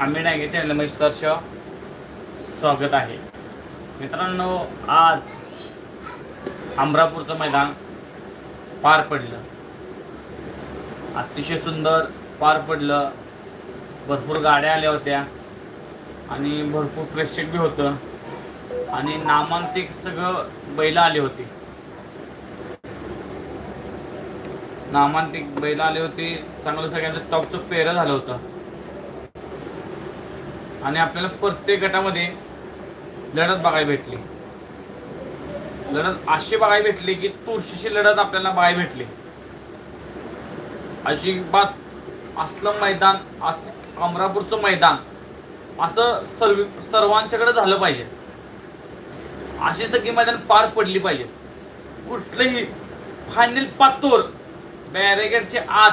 आम्ही डायगे चॅनलमध्ये सर्ष स्वागत आहे. मित्रांनो आज अमरापूरचं मैदान पार पडलं. अतिशय सुंदर पार पडलं. भरपूर गाड्या आल्या होत्या आणि भरपूर प्रेक्षक बी होतं. आणि नामांतिक सगळं बैल आले होते. नामांतिक बैल आले होते. चांगलं सगळ्यांचं टॉपचं पेरं झालं होतं. आणि आपल्याला प्रत्येक गटामध्ये लढत बघायला भेटली. लढत अशी बघायला भेटली की तुळशीची लढत आपल्याला बघायला भेटली. अजिबात असलं मैदान असं अमरापूरचं मैदान असं सर्व सर्वांच्याकडे झालं पाहिजे. अशी सगळी मैदान पार पडली पाहिजे. कुठलंही फायनल पातोर बॅरेगेडचे आत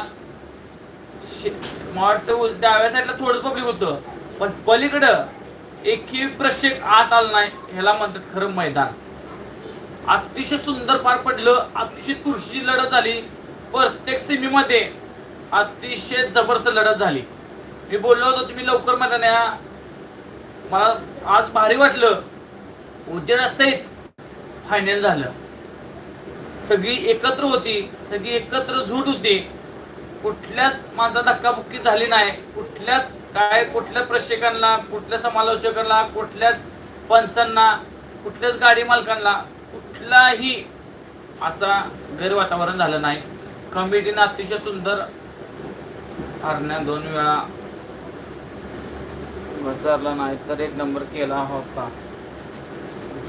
मला वाटतं उल- डाव्या साईडला थोडं पब्लिक होतं. पण पलीकडं एकही प्रक्षेक आत आला नाही ह्याला म्हणतात खरं मैदान. अतिशय सुंदर पार पडलं अतिशय तुळशी लढत झाली प्रत्येक सेमीमध्ये अतिशय जबरदस्त लढत झाली. मी बोललो होतो तुम्ही लवकर मैदान या मला आज भारी वाटलं. उज्जैन सहित फायनल झालं. सगळी एकत्र होती सगळी एकत्र झूट होती. कुठल्याच माझा धक्काबुक्की झाली नाही कुठल्याच काय कुठल्या प्रेक्षकांना कुठल्या समालोचकांना कुठल्याच पंचांना कुठल्याच गाडी मालकांना कुठलाही असा गैरवातावरण झालं नाही. कमिटीनं अतिशय सुंदर हरण्या दोन वेळा घसरला नाही तर एक नंबर केला होता.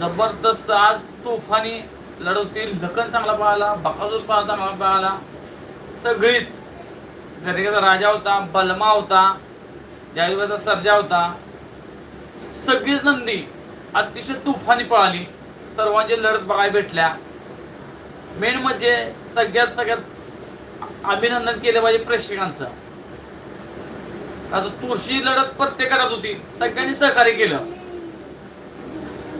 जबरदस्त आज तुफानी लढवतील लखन चांगला पाहिला बकासूर पाहा चांगला पाहिला सगळीच घरी राजा होता बलमा होता. जाहिबाचा सर्जा होता सगळीच नंदी अतिशय तुफानी पळाली. सर्वांची लढत बघायला भेटल्या. मेन म्हणजे सगळ्यात सगळ्यात अभिनंदन केलं पाहिजे प्रेक्षकांचं. आता तुळशी लढत प्रत्येकात होती सगळ्यांनी सहकार्य केलं.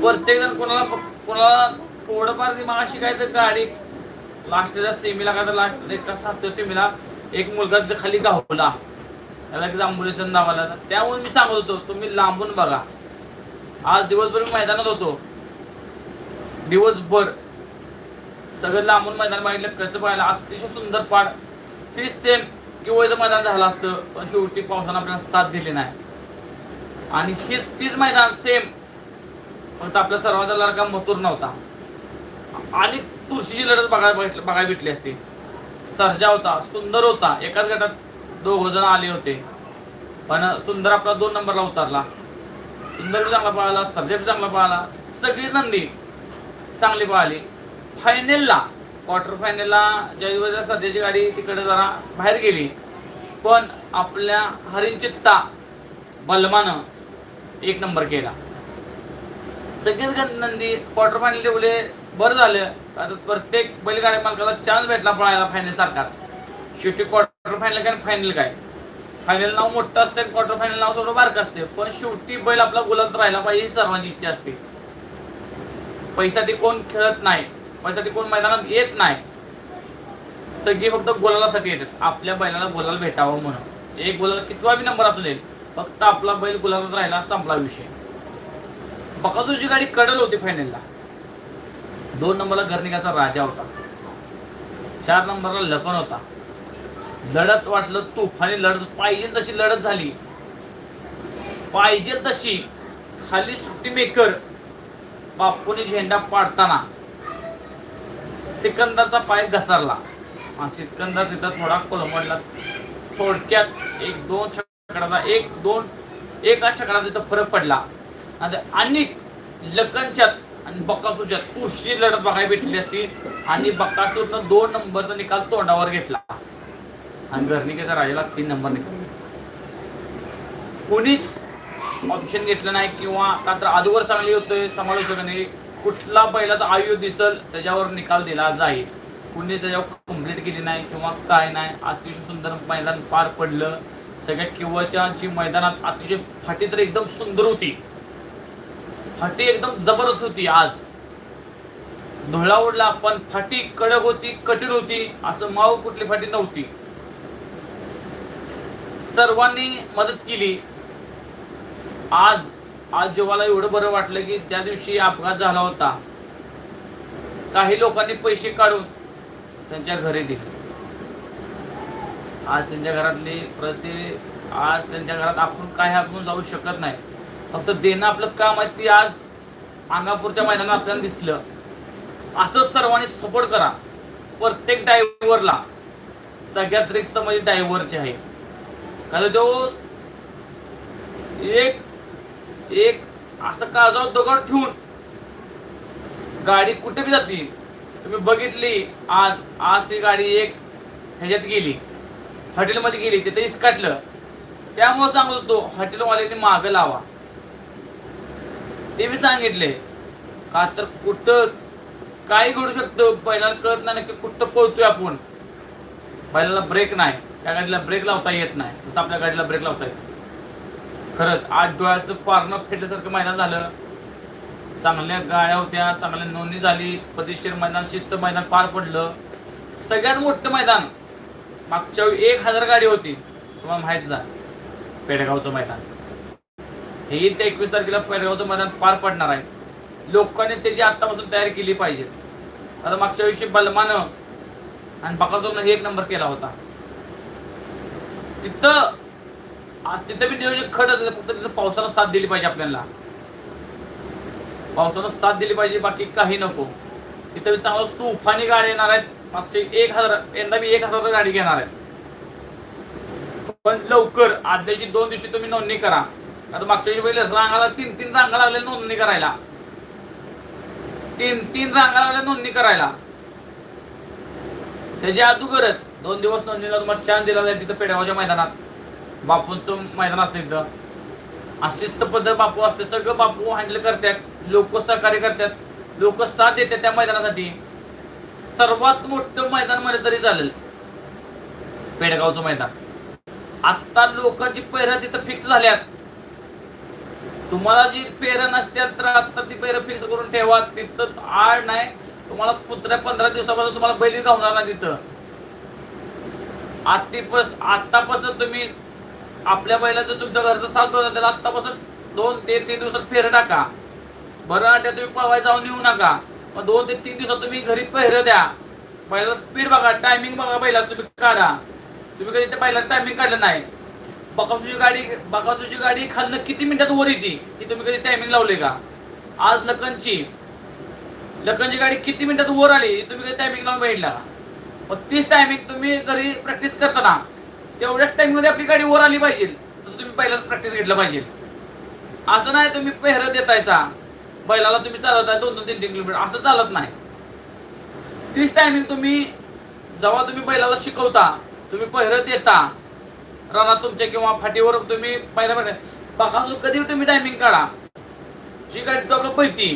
प्रत्येक जण कोणाला कोणाला थोडंफार दिमागाशी काय तर गाडी लास्टच्या सेमीला काय तर लास्ट एका सातव्या सेमीला एक मुलगा खाली गावला. त्याला की अँब्युलन्स दाबाला त्यामुळे मी सांगत होतो तुम्ही लांबून बघा. आज दिवसभर मी मैदानात होतो. दिवसभर सगळं लांबून मैदान बघितलं कसं पाहिलं अतिशय सुंदर पाड. तीच सेम किंवा मैदान झालं असतं पण शेवटी पावसानं आपल्याला साथ दिली नाही. आणि हीच तीच मैदान सेम फक्त आपल्या सर्वांचा लाडका मथुर नव्हता. आणि तुळशीची लढत बघायला बघायला भेटली असती. सर्जा होता सुंदर होता. एकाच गटात दोघ जण आले होते. पण सुंदर आपला दोन नंबरला उतरला. सुंदर बी चांगला पळाला सर्जा बी चांगला पळाला सगळी नंदी चांगली पळाली. फायनलला क्वार्टर फायनलला जयवजा सध्याची गाडी तिकडे जरा बाहेर गेली पण आपल्या हरिंचित्ता बलमानं एक नंबर केला. सगळेच नंदी क्वार्टर फायनल ठेवले बरं झालं. आता प्रत्येक बैलगाड्या मालकाला चान्स भेटला पळायला फायनल सारखाच. शेवटी क्वार्टर फायनल काय? फायनल काय? फायनल नाव मोठं असतं क्वार्टर फायनल नाव थोडं बारक असते पण शेवटी बैल आपला गुलात राहायला पाहिजे ही सर्वांची इच्छा असते. पैसाठी कोण खेळत नाही पैसाठी कोण मैदानात येत नाही. सगळी फक्त गोलालासाठी येतात. आपल्या बैलाला गोलाला भेटावं म्हणून. एक गोलाला कितवा बी नंबर असू दे फक्त आपला बैल गुलालात राहिला संपला विषय. बकासूरची गाडी कडल होती फायनलला दोन नंबरला घरनिकाचा राजा होता. चार नंबरला लपन होता. लढत वाटलं तुफानी लढत. पाहिजे तशी लढत झाली. पाहिजे तशी खाली सुट्टी मेकर बापूने झेंडा पाडताना सिकंदरचा पाय घसरला. सिकंदर तिथं थोडा कोलमडला. थोडक्यात एक दोन छकडाचा एक दोन एका छकडा तिथं फरक पडला. आणि अनेक लकनच्यात आणि बकासूरच्यात उशी लढत बघायला भेटली असती आणि बकासूरनं दोन नंबरचा निकाल तोंडावर घेतला. आणि घरनिकेचा राजाला तीन नंबर निकाल। कोणीच ऑप्शन घेतलं नाही किंवा का तर अगोदर चांगली होते समालोचकांनी कुठला बैलाचा आयु दिसल त्याच्यावर निकाल दिला जाईल. कुणी त्याच्यावर कंप्लीट केली नाही किंवा काय नाही. अतिशय सुंदर मैदान पार पडलं. सगळ्या किंवाच्या जी मैदानात अतिशय फाटी तर एकदम सुंदर होती. फाटी एकदम जबरदस्त होती आज. धुळा उडला पण फाटी कडक होती कठीण होती. असं माऊ कुठली फाटी नव्हती. सर्वांनी मदत केली. आज आज जेव्हाला एवढं बरं वाटलं की त्या दिवशी अपघात झाला होता. काही लोकांनी पैसे काढून त्यांच्या घरी दिले. आज त्यांच्या घरातली परिस्थिती आज त्यांच्या घरात आपण काय आपण जाऊ शकत नाही. फक्त देणं आपलं काम आहे ती आज अंगापूरच्या मैदानात आपल्याला दिसलं. असंच सर्वांनी सपोर्ट करा. प्रत्येक ड्रायव्हरला सगळ्यात रिक्स म्हणजे ड्रायव्हरची आहे. कारण तो एक एक असं काजावर दगड ठेवून गाडी कुठे बी जाते तुम्ही बघितली आज आज ती गाडी एक ह्याच्यात गेली. हॉटेलमध्ये गेली तिथे इसकाटलं. त्यामुळे सांगत होतो हॉटेलवाल्यांनी मागं लावा. ते मी सांगितले का तर कुठंच काय घडू शकतं. पहिल्याला कळत नाही की कुठं पळतोय आपण. बैलाला ब्रेक नाही. त्या गाडीला ब्रेक लावता येत नाही. जसं आपल्या गाडीला ब्रेक लावता येत खरंच आज डोळ्याचं पारणं फेटल्यासारखं मैदान झालं. चांगल्या गाड्या होत्या चांगल्या नोंदणी झाली. पदशीर मैदान शिस्त मैदान पार पडलं. सगळ्यात मोठं मैदान मागच्या वेळी एक हजार गाडी होती. तुम्हाला माहीत जा पेडगावचं मैदान. हे ते एकवीस तारखेला पेडगावचं मैदान पार पडणार आहे. लोकांनी त्याची आत्तापासून तयारी केली पाहिजे. आता मागच्या वर्षी बलमानं आणि बकासोरनं हे एक नंबर केला होता. तिथं आज तिथं बी नियोजन खट फक्त तिथं पावसाला साथ दिली पाहिजे आपल्याला. पावसानं साथ दिली पाहिजे बाकी काही नको. तिथं बी चांगलं तुफानी गाडी येणार आहेत. मागचे एक हजार यंदा मी एक हजार गाडी घेणार आहे पण लवकर आदल्याची दोन दिवशी तुम्ही नोंदणी करा. आता मागच्या वेळी पहिले रांगाला तीन तीन रांगा लागल्या नोंदणी करायला. तीन तीन रांगा लागल्या नोंदणी करायला. त्याच्या अगोदरच दोन दिवस नोंदणीला तुम्हाला छान दिला जाईल तिथं पेडगावच्या मैदानात. बापूंचं मैदान असतं तिथं अशिस्त पद्धत बापू असते. सगळं बापू हँडल करतात. लोक सहकार्य करतात. लोक साथ देतात त्या मैदानासाठी. सर्वात मोठं मैदानमध्ये तरी चालेल. पेडगावचं मैदान. आता लोकांची पेरं तिथं फिक्स झाल्यात. तुम्हाला जी पेरं नसत्यात तर आता ती पेरं फिक्स करून ठेवा. तिथं आड नाही. तुम्हाला पुत्र पंधरा दिवसापासून तुम्हाला बैल गावणार नाही तिथं. आत्तीपास आत्तापासून तुम्ही आपल्या बैलाचं तुमच्या घरचं साथ बघा त्याला आत्तापासून दोन ते तीन दिवसात फेर टाका. बरं आठ्या तुम्ही पळवाय जाऊन येऊ नका. मग दोन ते तीन दिवसात तुम्ही घरी पेहर द्या. पहिला स्पीड बघा टायमिंग बघा बैलाचं तुम्ही काढा. तुम्ही कधी त्या बैलाचं टायमिंग काढलं नाही. बकासूची गाडी बकासूची गाडी खालनं किती मिनिटात वर येते की तुम्ही कधी टायमिंग लावले का? आज लखनची. लखनची गाडी किती मिनिटात वर आली तुम्ही कधी टायमिंग लावून बघितला मग तीच टायमिंग तुम्ही जरी प्रॅक्टिस करताना तेवढ्याच टाइममध्ये आपली गाडी वर आली पाहिजे. तर तुम्ही पहिल्याच प्रॅक्टिस घेतलं पाहिजे. असं नाही तुम्ही पेहर देतायचा. बैलाला तुम्ही चालवताय दोन दोन तीन तीन किलोमीटर. असं चालत नाही. तीच टायमिंग तुम्ही जेव्हा तुम्ही बैलाला शिकवता तुम्ही पहिरं देता रानात तुमच्या किंवा फाटीवर तुम्ही पहिला बघा कधी तुम्ही टायमिंग काढा. जी गाडी तो आपलं पैती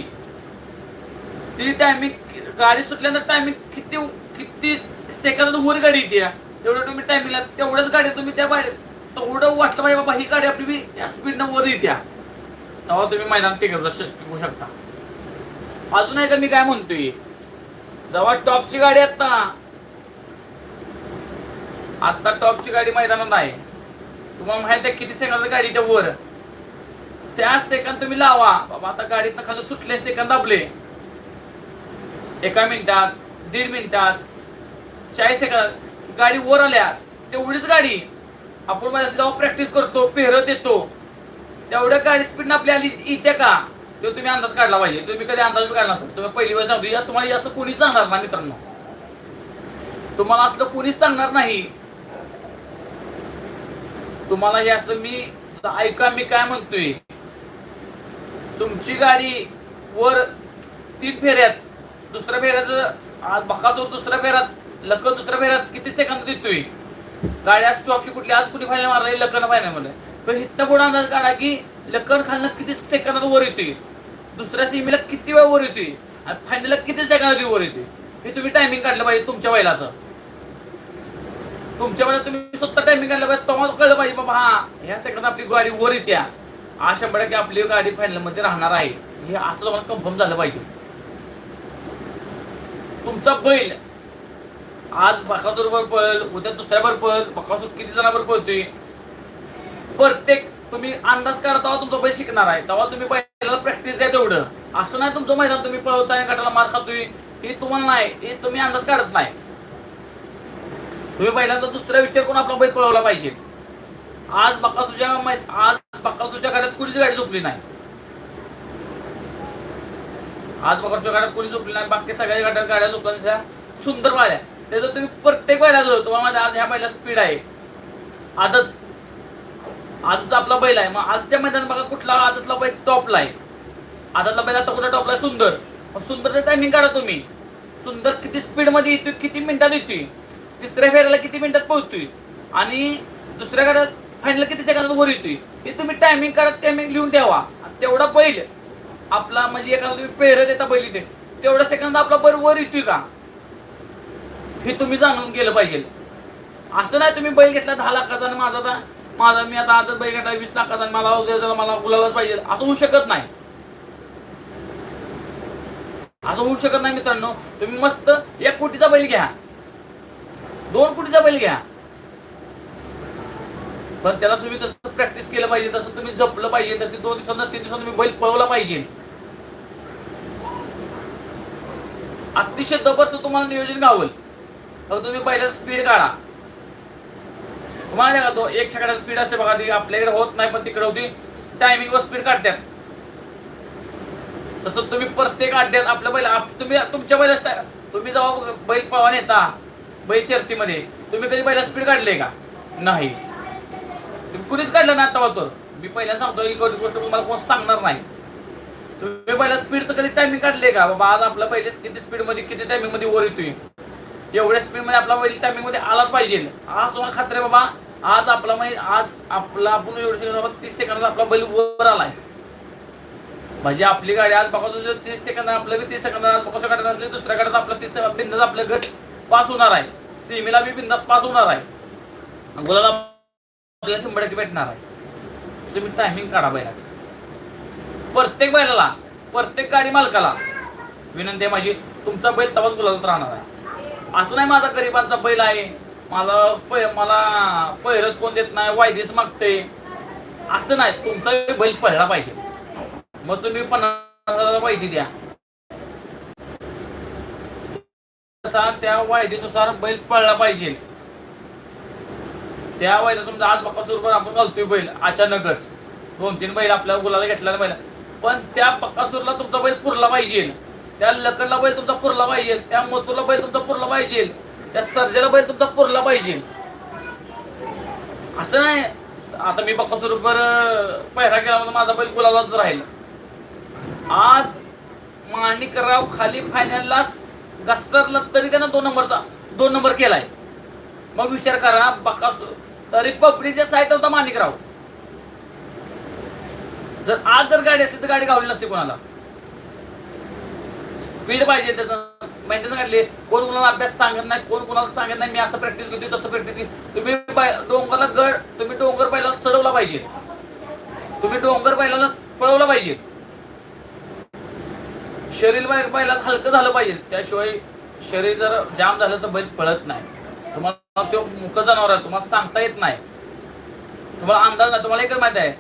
ती टायमिंग गाडी सुटल्यानंतर टायमिंग किती किती सेकंदात वर गाडी येते तेवढं तुम्ही टायमिंगला तेवढ्याच गाडी तुम्ही त्या बाहेर तेवढं वाटलं पाहिजे बाबा ही गाडी आपली या स्पीडनं वर येत्या. तेव्हा तुम्ही मैदान टिकू शकता. अजून आहे का मी काय म्हणतोय? जेव्हा टॉपची गाडी आता आता टॉपची गाडी मैदानात आहे. तुम्हाला माहीत आहे किती सेकंदात गाडी त्या वर? त्या सेकंद तुम्ही लावा. बाबा आता गाडीतनं खाली सुटले सेकंद आपले एका मिनिटात दीड मिनिटात चाळीस सेकंदात गाडी वर आल्या तेवढीच गाडी आपण माझ्या जाऊन प्रॅक्टिस करतो पेहरत देतो. तेवढ्या गाडी स्पीडनं आपल्या आली येते का? तो तुम्ही अंदाज काढला पाहिजे. तुम्ही कधी अंदाज काढला असेल तुम्ही पहिली वेळ सांगतो या तुम्हाला असं कोणीच सांगणार नाही मित्रांनो. तुम्हाला असलं कोणीच सांगणार नाही. तुम्हाला हे असं मी ऐका मी काय म्हणतोय? तुमची गाडी वर तीन फेऱ्यात दुसऱ्या फेऱ्याचं आज बकासूर दुसऱ्या फेऱ्यात लखन दुसऱ्या फेऱ्यात किती सेकंद देतोय? गाडी आज स्टॉपची कुठली आज कुठली फायनल मारली? लखन फायनलमध्ये पण इथनं पुढे अंदाज काढा की लखन खालनं किती सेकंदात वर येतोय? दुसऱ्या सीमेला किती वेळ वर येतोय? आणि फायनलला किती सेकंदात वर येतोय? हे तुम्ही टायमिंग काढलं पाहिजे तुमच्या बैलाचं. तुमच्या वेळेला तुम्ही स्वतः टायमिंग काढलं पाहिजे तेव्हा कळलं पाहिजे बाबा हा ह्या सेकंदात आपली गाडी वर येत्या. अशा शंभर टक्के आपली गाडी फायनलमध्ये राहणार आहे. हे असं तुम्हाला कन्फर्म झालं पाहिजे. तुमचा बैल. आज बकासूरवर पळल उद्या दुसऱ्या पळल बकासूर किती जणांवर पळतोय? प्रत्येक तुम्ही अंदाज करा तेव्हा तुमचा बैल शिकणार आहे. तेव्हा तुम्ही बैलाला प्रॅक्टिस द्या तेवढं. असं नाही तुमचं मैदान तुम्ही पळवताय आणि गटाला मार खातोय. हे तुम्हाला नाही. हे तुम्ही अंदाज काढत नाही. तुम्ही पहिल्यांदा दुसरा विचार करून आपला बैल पळवला पाहिजे. आज बक्का तुझ्या आज बकासूच्या तुझ्या गाड्यात कुणीच गाडी झोपली नाही. आज बघा गाड्यात कोणी झोपली नाही बाकी सगळ्या गाड्या गाड्या झोपल्या सुंदर पाहिल्या. त्याचं तुम्ही प्रत्येक बैला जर तुम्हाला आज ह्या बैला स्पीड आहे. आदत. आजचा आपला बैल आहे. मग आजच्या मैदान बघा कुठला आदतला बैल टॉपला आहे. आदतला बैल आता कुठला टॉपला आहे? सुंदर. मग सुंदरचं टायमिंग काढा तुम्ही. सुंदर किती स्पीडमध्ये येतोय किती मिनिटात येतोय. तिसऱ्या फेऱ्याला किती मिनिटात पोहोचतोय. आणि दुसऱ्या गाड्यात फायनल किती सेकंदात वर येतोय. हे तुम्ही टायमिंग काढत टायमिंग लिहून ठेवा. तेवढा पहिले आपला म्हणजे एखादा तुम्ही पेहर देता बैल इथे तेवढ्या सेकंद आपला बरोबर वर येतोय का? हे तुम्ही जाणून गेलं पाहिजे. असं नाही तुम्ही बैल घेतला दहा लाखाचा आणि माझा आता माझा मी आता आता बैल घेतला वीस लाखाचा आणि मला वगैरे मला गुलालाच पाहिजे. असं होऊ शकत नाही. असं होऊ शकत नाही मित्रांनो. तुम्ही मस्त एक कोटीचा बैल घ्या. दोन कोटीचा बैल घ्या. पण त्याला तुम्ही तसं प्रॅक्टिस केलं पाहिजे तसं तुम्ही जपलं पाहिजे तसे दोन दिवसांना तीन दिवसांना तुम्ही बैल पळवला पाहिजे. अतिशय जबरदस्त तुम्हाला नियोजन गावल. फक्त तुम्ही पहिला स्पीड काढा. तुम्हाला का तो एक सेकंदाचा स्पीड असते बघा ती आपल्याकडे होत नाही पण तिकडे होती टायमिंग वर स्पीड काढतात. तसं तुम्ही प्रत्येक अड्ड्यात आपलं बैल तुम्ही तुमच्या बैल तुम्ही जेव्हा बैल पवा नेता बैल शर्तीमध्ये तुम्ही कधी बैला स्पीड काढले का? नाही. तुम्ही कुणीच काढलं नाही आता तर मी पहिल्या सांगतो ही गोष्ट मला तुम्हाला कोण सांगणार नाही. तुम्ही पहिला स्पीडचं कधी टायमिंग काढले का? बाबा आज आपला पहिले किती स्पीडमध्ये किती टायमिंगमध्ये वर येतोय? एवढ्या स्पीडमध्ये आपला बैल टायमिंगमध्ये आलाच पाहिजे. आज तुम्हाला खात्री बाबा आज आपला म्हणजे आज आपला आपण एवढं सेकंद बाबा तीस सेकंदात आपला बैल वर आलाय. म्हणजे आपली गाडी आज बघा तुझं तीस सेकंद आपलं तीस सेकंद कसं गाड्यात असली दुसऱ्या गाड्यात आपलं तीस बिंदास आपलं गट पास होणार आहे. सीमेला बी बिंदास पास होणार आहे. गुलाला आपल्याला शंभर टक्के भेटणार आहे. तुम्ही टायमिंग काढा बैलाचं. प्रत्येक बैलाला प्रत्येक गाडी मालकाला विनंती आहे माझी तुमचा बैल तवाच गुलाबात राहणार आहे. असं नाही माझा गरिबांचा बैल आहे. मला पै मला पैरच कोण देत नाही वायदीच मागते असं नाही तुमचा बैल पळला पाहिजे. मग तुम्ही पन्नास हजार वायदी द्या. त्या वायदेनुसार बैल पळला पाहिजे. त्या बैला समजा आज बकासूरवर आपण घालतोय बैल अचानकच. दोन तीन बैल आपल्या गुलाला घेतलेला बैल पण त्या बकासूरला तुमचा बैल पुरला पाहिजे. त्या लकडला बैल तुमचा पुरला पाहिजे. त्या मथुरला बैल तुमचा पुरला पाहिजे. त्या सर्जेला बैल तुमचा पुरला पाहिजे. असं नाही. आता मी बकासूरवर पहिरा केला म्हणून माझा बैल गुलालाच राहील. आज माणिकराव खाली फायनलला घसरला तरी त्यानं दोन नंबरचा दोन नंबर केलाय. मग विचार करा बकासूर तरी पबडीच्या साईड होता माणिकराव जर आज जर गाडी असेल तर गाडी गावली नसते कोणाला. स्पीड पाहिजे त्याचं. मेंटेन काढले कोण कोणाला अभ्यास सांगत नाही कोण कोणाला सांगत नाही मी असं प्रॅक्टिस करते तसं प्रॅक्टिस तुम्ही डोंगरला गड तुम्ही डोंगर बैलाला चढवला पाहिजे. तुम्ही डोंगर बैलाला पळवला पाहिजे. शरीर पहिला हलकं झालं पाहिजे. त्याशिवाय शरीर जर जाम झालं तर बैल पळत नाही. तुम्हाला तो मुख जनावर आहे तुम्हाला सांगता येत नाही. तुम्हाला अंदाज नाही तुम्हाला एकच माहिती आहे.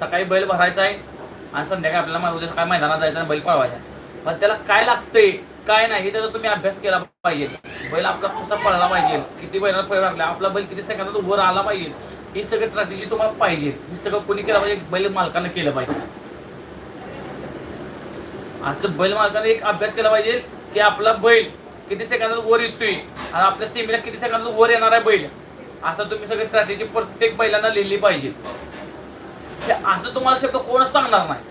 सकाळी बैल भरायचा आहे आणि संध्याकाळी आपल्याला मा- उद्या सकाळी मैदानात जायचं आणि बैल पळवायचा पण त्याला काय लागतंय काय नाही त्याचा तुम्ही अभ्यास केला पाहिजे. बैल आपला कसा पळला पाहिजे. किती बैलाला पळ लागला आपला बैल किती सेकंदात वर आला पाहिजे. ही सगळी स्ट्रॅटेजी तुम्हाला पाहिजे. हे सगळं कोणी केलं पाहिजे बैल मालकानं केलं पाहिजे. असं बैल मालकाने एक अभ्यास केला पाहिजे की आपला बैल किती सेकंदात वर येतोय? आणि आपल्या सीमेला किती सेकंदात वर येणार आहे बैल? असं तुम्ही सगळी स्ट्रॅटेजी प्रत्येक बैलांना लिहिली पाहिजे. असं तुम्हाला शब्द कोणच सांगणार नाही.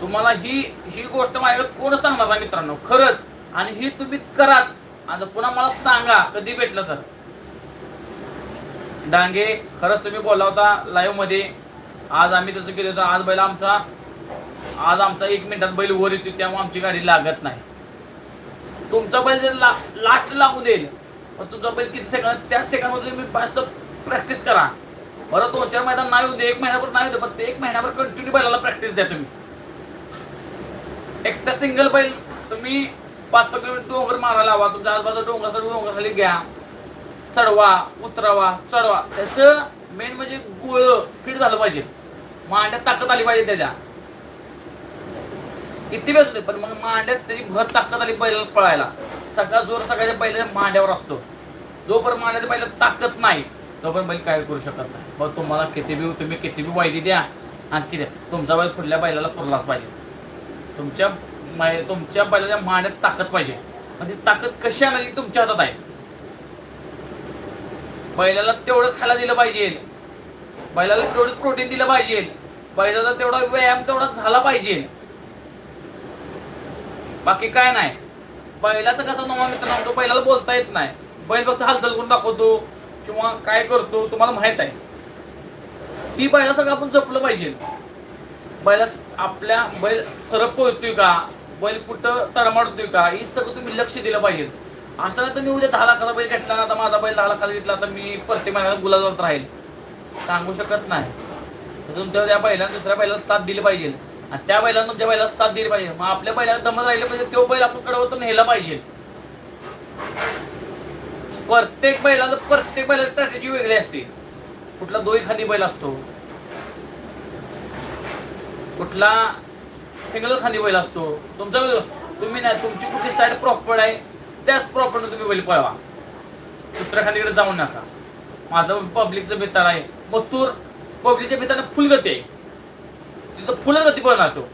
तुम्हाला ही ही गोष्ट माझ्याकडे कोण सांगणार नाही मित्रांनो? खरंच. आणि ही तुम्ही कराच आणि पुन्हा मला सांगा कधी भेटलं तर. डांगे खरंच तुम्ही बोलला होता लाईव्हमध्ये. आज आम्ही तसं केलं होतं. आज बैल आमचा आज आमचा एक मिनिटात बैल वर येतो त्यामुळे आमची गाडी लागत नाही. तुमचा बैल जर ला लास्ट लागू देईल मग तुमचा बैल किती सेकंद त्या सेकंडमध्ये तुम्ही बस प्रॅक्टिस करा. बरं दोन चार मैदान नाही होऊ दे एक महिन्याभर नाही होऊ दे पण ते एक महिन्याभर कंटिन्यू बैलाला प्रॅक्टिस द्या तुम्ही. एकटा सिंगल बैल तुम्ही पाच पाच किलोमीटर डोंगर मारायला लावा तुमच्या आजूबाजूला डोंगर डोंगर खाली घ्या. चढवा उतरवा चढवा. त्याचं मेन म्हणजे गुळ फिट झालं पाहिजे. मांड्यात ताकद आली पाहिजे त्याच्या. किती वेळ होते पण मग मांड्यात त्याची भर ताकद आली बैलाला पळायला. सगळा जोर सगळ्याच्या बैलाच्या मांड्यावर असतो. जोपर्यंत मांड्याच्या बैला ताकद नाही तोपर्यंत बैल काय करू शकत नाही. मग तुम्हाला किती बी तुम्ही किती बी वायदी द्या आणखी द्या तुमचा बैल पुढल्या बैलाला पुरलाच पाहिजे. तुमच्या मै- तुमच्या बैलाच्या मांड्यात ताकद पाहिजे. आणि ती ताकद कशी आणायची तुमच्या हातात आहे? बैलाला तेवढंच खायला दिलं पाहिजे. बैलाला तेवढंच प्रोटीन दिलं पाहिजे. बैलाचा तेवढा व्यायाम तेवढा झाला पाहिजे. बाकी काय नाही. बैलाचं कसं नवा मित्र म्हणतो बैलाला बोलता येत नाही. बैल फक्त हालचाल करून दाखवतो किंवा काय करतो तुम्हाला माहीत आहे. ती बैला सगळं आपण जपलं पाहिजे. बैला आपल्या बैल सरप पोहतोय का? बैल कुठं तडमडतोय का? हे सगळं तुम्ही लक्ष दिलं पाहिजे. असं नाही तुम्ही उद्या दहा लाखाचा बैल घेतला ना आता माझा बैल दहा लाखाचा घेतला तर मी प्रत्येक महिन्याला गुलाबात राहील. सांगू शकत नाही. तुमच्या त्या बैलानं दुसऱ्या बैलाला साथ दिली पाहिजे. आणि त्या बैलांना तुमच्या बैलाला साथ दिली पाहिजे. मग आपल्या बैलाला दमत राहिलं पाहिजे तो बैल आपण कडवतून नेला पाहिजे. प्रत्येक बैलाला प्रत्येक बैलाची स्ट्रॅटेजी वेगळी असते. कुठला दोही खाली बैल असतो. कुठला सिंगल खांदी बैल असतो. तुमचा तुम्ही नाही तुमची कुठली साईड प्रॉपर आहे त्याच प्रॉपर तुम्ही बैल पळवा. दुसऱ्या खांदीकडे जाऊ नका. माझं पब्लिकचं भितार आहे. मथूर पब्लिकच्या भिताने फुल गती आहे तिथं फुलं जाती पण तो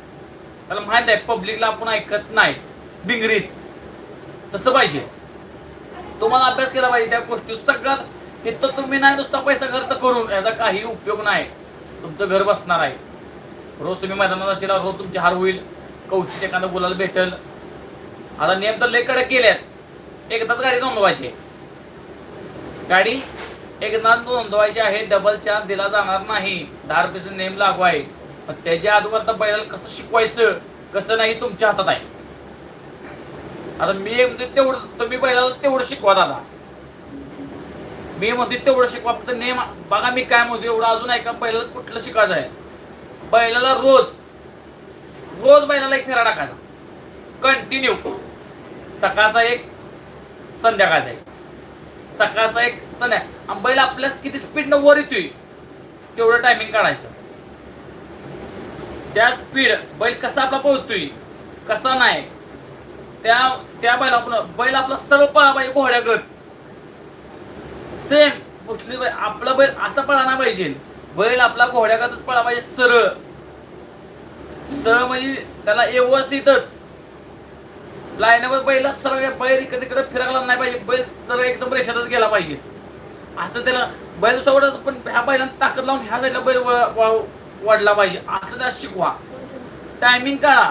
त्याला माहीत आहे पब्लिकला आपण ऐकत नाही. बिंगरीच. तसं पाहिजे. तुम्हाला अभ्यास केला पाहिजे त्या गोष्टी सगळ्यात इथं तुम्ही नाही नुसता पैसा खर्च करून याचा काही उपयोग नाही. तुमचं घर बसणार आहे. रोज तुम्ही मैदानात असेल रोज तुमची हार होईल. कौचित एखादा बोलायला भेटल. आता नियम तर लय केल्यात. एकदाच गाडी नोंदवायची. आहे. गाडी एकदा नोंदवायची आहे डबल चार्ज दिला जाणार नाही. दहा रुपयाचा नेम लागू आहे. पण त्याच्या अगोदर आता बैलाला कसं शिकवायचं कसं नाही तुमच्या हातात आहे. आता मी म्हणते तेवढं तुम्ही बैलाला तेवढं शिकवा दादा. मी म्हणते तेवढं शिकवा फक्त नेम बघा मी काय म्हणतो एवढं अजून ऐका बैलाला कुठलं शिकायचं आहे. बैलाला रोज रोज बैलाला एक फेरा टाकायचा. कंटिन्यू सकाळचा एक संध्याकाळचा एक. सकाळचा एक संध्या आणि बैल आपल्या किती स्पीडनं वर येतोय तेवढं टायमिंग काढायचं. त्या स्पीड बैल कसा आपला पोहोचतोय कसा नाही त्या त्या बैल आपण बैल आपला सर्व पळा पाहिजे घोड्यागत सेम कुठली बैल आपला बैल असा पळाना पाहिजे बैल आपला घोड्यागतच पळा पाहिजे सरळ. सरळ म्हणजे त्याला व्यवस्थितच लाईनवर बैल सरळ बैल इकडे तिकडे फिरकला नाही पाहिजे बैल सरळ एकदम रेषातच गेला पाहिजे. असं त्याला बैल सोडत पण ह्या बैलांना ताकद लावून ह्या जायला बैल वळ- वाढला पाहिजे असं त्या शिकवा. टायमिंग काढा.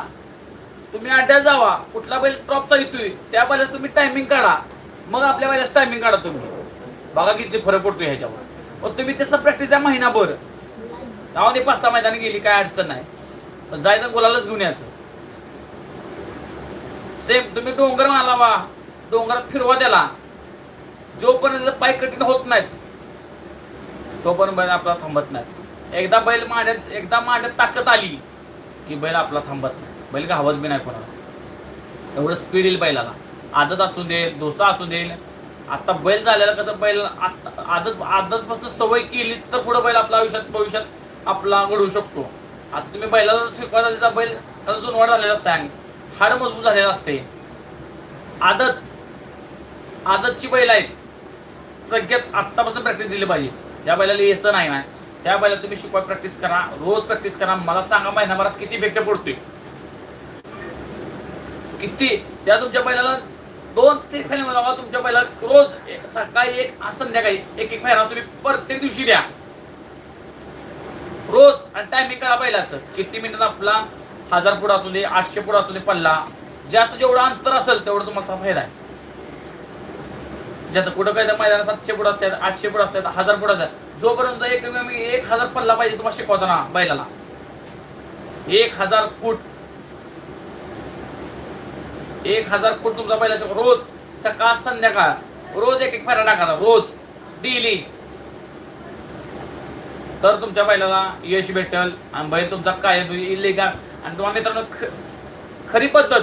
तुम्ही अड्ड्यात जावा. कुठला बैल टॉपचा येतोय त्या बैलात तुम्ही टायमिंग काढा. मग आपल्या बैलाच टायमिंग काढा तुम्ही. बघा किती फरक पडतो ह्याच्यावर. मग तुम्ही त्याचा प्रॅक्टिस आहे महिनाभर. तेव्हा पाच सहा मैदानी गेली काय अडचण नाही. पण जायचं गुलालच घेऊन यायचं. सेम तुम्ही डोंगर मालावा डोंगरात फिरवा त्याला. जोपर्यंत पाय कठीण होत नाहीत तोपर्यंत बैल आपला थांबत नाही एकदा बैल मांड्यात एकदा मांड्यात ताकद आली की बैल आपला थांबत नाही. बैल घावत बी नाही कोणाला. एवढं स्पीड येईल बैलाला. आदत असू दे डोसा असू दे. आता बैल झालेला कसं बैल आदत आदतपासून सवय केली तर पुढे बैल आपल्या आयुष्यात भविष्यात आपला घडवू शकतो. आता तुम्ही बैलाला शिकवायला त्याचा बैल त्याचा जुनवाड झालेला असते. आणि हाड मजबूत झालेला असते. आदत आदतची बैल आहेत. सगळ्यात आत्तापासून प्रॅक्टिस दिली पाहिजे. या बैलाला येसं नाही ना त्या बैला तुम्ही शिकवा प्रॅक्टिस करा. रोज प्रॅक्टिस करा. मला सांगा महिनाभरात किती भेट पडतोय किती? त्या तुमच्या बैलाला दोन ते फेऱ्या लावा. तुमच्या बैलाला रोज सकाळी एक संध्याकाळी एक एक फेरा तुम्ही प्रत्येक दिवशी द्या. रोज. आणि टायमिंग करा बैलाचं. किती मिनिटात आपला? हजार फूट असू दे आठशे फूट असू दे पल्ला. ज्याचं जेवढं अंतर असेल तेवढं तुम्हाला फायदा आहे. ज्याचं कुठं काय मैदान सातशे फूट असतात आठशे फूट असतात हजार फूट असतात. जोपर्यंत एक एक हजार पल्ला पाहिजे तुम्हाला शिकवताना बैलाला. एक हजार फूट. एक हजार फूट तुमचा बैला शिकव रोज सकाळ संध्याकाळ रोज एक एक फेरा टाकायचा रोज. डेली. तर तुमच्या बैलाला यश भेटल आणि बैल तुमचा काय लेगा. आणि तुम्हाला मित्रांनो खरी पद्धत.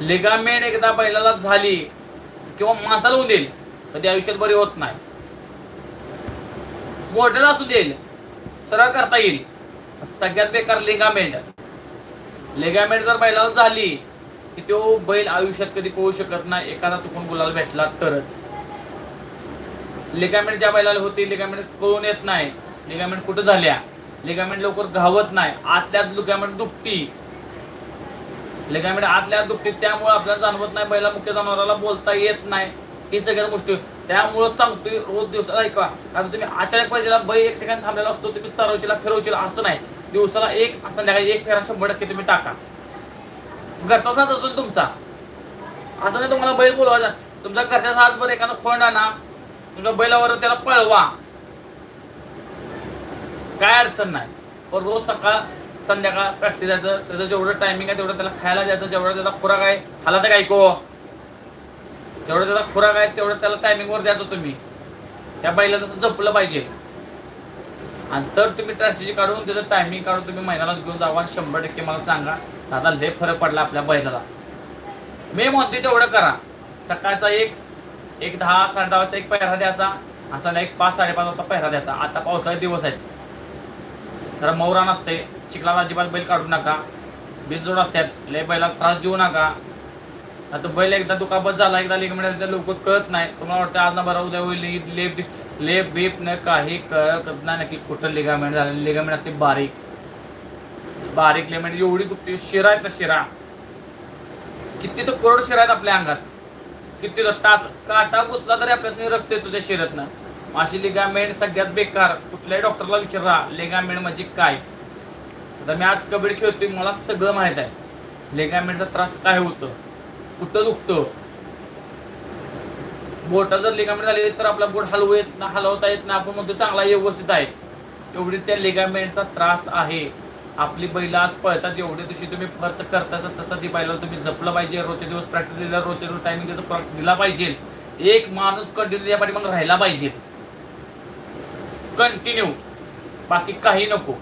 लिगामेंट एकदा बैलाला झाली किंवा मासाला होऊन देईल तर आयुष्यात बरी होत नाही. मॉडेल असू देईल सरळ करता येईल. सगळ्यात बेकार लेगामेंट लेगामेंट जर बैलाला झाली की तो बैल आयुष्यात कधी कळू शकत नाही एखादा चुकून बोलायला भेटला तरच. लेगामेंट ज्या बैलाला होती लेगामेंट कळून येत नाही. लिगामेंट कुठं झाल्या? लेगामेंट लवकर घावत नाही. आतल्यात लुगामेंट दुखती. लेगामेंट आतल्या दुखती त्यामुळे आपल्याला जाणवत नाही बैला मुख्य जनावराला बोलता येत नाही. ही सगळ्या गोष्टी. त्यामुळं सांगतोय रोज दिवसाला ऐका. आता तुम्ही अचानक पाहिजे बैल एक ठिकाणी थांबलेला असतो तुम्ही चरवचीला फिरवचीला असं नाही. दिवसाला एक संध्याकाळी एक फेरा शंभर टक्के तुम्ही टाका. घरचा साथ असेल तुमचा? असं नाही तुम्हाला बैल बोलवायचा. तुमचा घरच्या साथ बरं एखादा फंड आणा तुमच्या बैलावर त्याला पळवा. काय अडचण नाही. पण रोज सकाळ संध्याकाळ प्रॅक्टिस द्यायचं त्याचं जेवढं टायमिंग आहे तेवढं त्याला खायला द्यायचं जेवढं त्याचा खुराक आहे हाला तर काय ऐको. जेवढं त्याचा खुराक आहे तेवढं त्याला टायमिंगवर द्यायचं तुम्ही. त्या बैलाचं तसं जपलं पाहिजे. आणि तर तुम्ही स्ट्रॅटेजी काढून त्याचं टायमिंग काढून तुम्ही महिन्याला घेऊन जावा आणि शंभर टक्के मला सांगा दादा लय फरक पडला आपल्या बैलाला. मी म्हणते तेवढं करा. सकाळचा एक एक दहा साडे दहाचा एक पहिरा द्यायचा असा एक पाच साडेपाच वाजता पहिरा द्यायचा. आता पावसाळ्यात दिवस आहेत. जरा मौरा असते चिखलाला अजिबात बैल काढू नका. बिनजोड असतात. लय बैला त्रास देऊ नका. आता बैल एकदा दुखापत झाला एकदा लिगमेंट लोक कळत नाही. तुम्हाला वाटतं आज ना बरा उद्या होईल लेप लेप बीप न काही कळत नाही नक्की कुठं लिगामेंट झालं. लिगामेंट असते बारीक. बारीक लिगामेंट एवढी दुखते शिरा आहेत ना शिरा? किती तर करोड शिरा आहेत आपल्या अंगात. किती तर टाच काटा घुसला तरी आपल्याला रक्त येतो त्या शिरतनं अशी लिगामेंट सगळ्यात बेकार. कुठल्याही डॉक्टरला विचारा लिगामेंट म्हणजे काय? आता मी आज कबड्डी खेळतोय मला सगळं माहीत आहे. लिगामेंटचा त्रास काय होतं? कुठं दुखतं? बोटा जर लिगामेंट झाली तर आपला बोट हलवू येत ना हलवता येत ना आपण म्हणतो चांगला व्यवस्थित आहे. एवढी त्या लिगामेंटचा त्रास आहे. आपली बैल आज पळतात एवढे दिवशी तुम्ही खर्च करता तसं ती बैलाला तुम्ही जपलं पाहिजे. रोजचे दिवस प्रॅक्टिस दिला रोजचे दिवस टायमिंग त्याचा दिला पाहिजे. एक माणूस कंटिन्यू या पाठी मग राहिला पाहिजे. कंटिन्यू बाकी काही नको.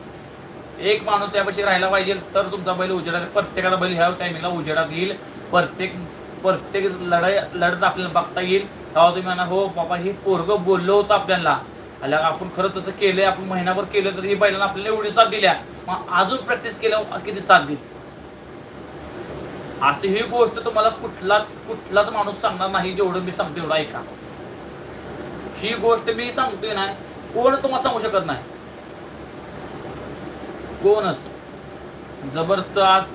एक माणूस त्यापाशी राहायला पाहिजे तर तुमचा बैल उजेडात प्रत्येकाचा बैल ह्या टायमिंगला उजेडात येईल. प्रत्येक प्रत्येक लढाई लढत आपल्याला बघता येईल. तेव्हा तुम्ही म्हणा हो बाबा हे पोरग बोललो होतं आपल्याला. आल्या आपण खरं तसं केलंय आपण महिनाभर केलं तर ही बैलांना आपल्याला एवढी साथ दिल्या मग अजून प्रॅक्टिस केल्या किती साथ देईल? अशी ही गोष्ट तुम्हाला कुठलाच कुठलाच माणूस सांगणार नाही जेवढं मी सांगतो एवढं ऐका. ही गोष्ट मी सांगतोय ना कोण तुम्हाला सांगू शकत नाही? कोणच. जबरदस्त आज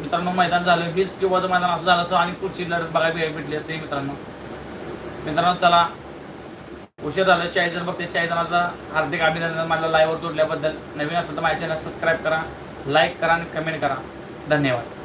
मित्रांनो मैदान झालं वीस किंवाचं मैदान असं झालं असं आणि पुढची लढत बघायला भेटली असते मित्रांनो. मित्रांनो चला. उशीर झालं चाळीस जण बघते चाळीस जणांचा हार्दिक अभिनंदन मला लाईव्हवर जोडल्याबद्दल. नवीन असेल तर माझ्या चॅनल सबस्क्राईब करा लाईक करा आणि कमेंट करा. धन्यवाद.